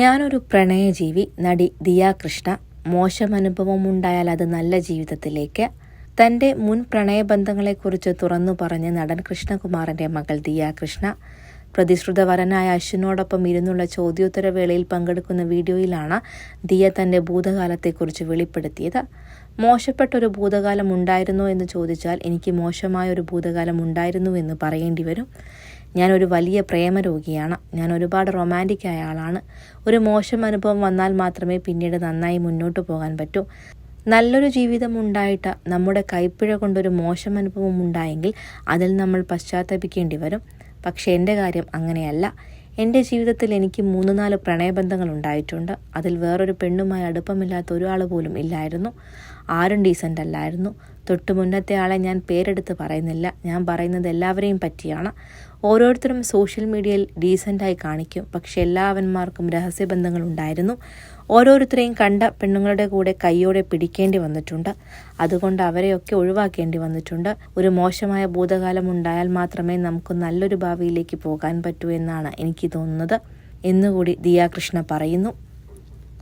ഞാനൊരു പ്രണയജീവി നടി ദിയ കൃഷ്ണ. മോശം അനുഭവം ഉണ്ടായാൽ അത് നല്ല ജീവിതത്തിലേക്ക്. തന്റെ മുൻ പ്രണയബന്ധങ്ങളെക്കുറിച്ച് തുറന്നു പറഞ്ഞ് നടൻ കൃഷ്ണകുമാറിന്റെ മകൾ ദിയ കൃഷ്ണ. പ്രതിശ്രുതവരനായ അശ്വിനോടൊപ്പം ഇരുന്നുള്ള ചോദ്യോത്തരവേളയിൽ പങ്കെടുക്കുന്ന വീഡിയോയിലാണ് ദിയ തന്റെ ഭൂതകാലത്തെക്കുറിച്ച് വെളിപ്പെടുത്തിയത്. മോശപ്പെട്ടൊരു ഭൂതകാലം ഉണ്ടായിരുന്നോ എന്ന് ചോദിച്ചാൽ എനിക്ക് മോശമായ ഒരു ഭൂതകാലം ഉണ്ടായിരുന്നു എന്ന് പറയേണ്ടി വരും. ഞാനൊരു വലിയ പ്രേമരോഗിയാണ്. ഞാൻ ഒരുപാട് റൊമാന്റിക് ആയ ആളാണ്. ഒരു മോശം അനുഭവം വന്നാൽ മാത്രമേ പിന്നീട് നന്നായി മുന്നോട്ട് പോകാൻ പറ്റൂ. നല്ലൊരു ജീവിതം ഉണ്ടായിട്ട് നമ്മുടെ കൈപ്പിഴ കൊണ്ടൊരു മോശം അനുഭവം ഉണ്ടായെങ്കിൽ അതിൽ നമ്മൾ പശ്ചാത്തപിക്കേണ്ടി വരും. പക്ഷേ എന്റെ കാര്യം അങ്ങനെയല്ല. എന്റെ ജീവിതത്തിൽ എനിക്ക് മൂന്ന് നാല് പ്രണയബന്ധങ്ങൾ ഉണ്ടായിട്ടുണ്ട്. അതിൽ വേറൊരു പെണ്ണുമായി അടുപ്പമില്ലാത്ത ഒരാൾ പോലും ഇല്ലായിരുന്നു. ആരും ഡീസന്റ് അല്ലായിരുന്നു. തൊട്ടു മുന്നത്തെ ആളെ ഞാൻ പേരെടുത്ത് പറയുന്നില്ല. ഞാൻ പറയുന്നത് എല്ലാവരെയും പറ്റിയാണ്. ഓരോരുത്തരും സോഷ്യൽ മീഡിയയിൽ ഡീസന്റായി കാണിക്കും. പക്ഷെ എല്ലാവന്മാർക്കും രഹസ്യബന്ധങ്ങൾ ഉണ്ടായിരുന്നു. ഓരോരുത്തരെയും കണ്ട പെണ്ണുങ്ങളുടെ കൂടെ കൈയോടെ പിടിക്കേണ്ടി വന്നിട്ടുണ്ട്. അതുകൊണ്ട് അവരെയൊക്കെ ഒഴിവാക്കേണ്ടി വന്നിട്ടുണ്ട്. ഒരു മോശമായ ഭൂതകാലം ഉണ്ടായാൽ മാത്രമേ നമുക്ക് നല്ലൊരു ഭാവിയിലേക്ക് പോകാൻ പറ്റൂ എന്നാണ് എനിക്ക് തോന്നുന്നത്. എന്നുകൂടി ദിയാകൃഷ്ണ പറയുന്നു.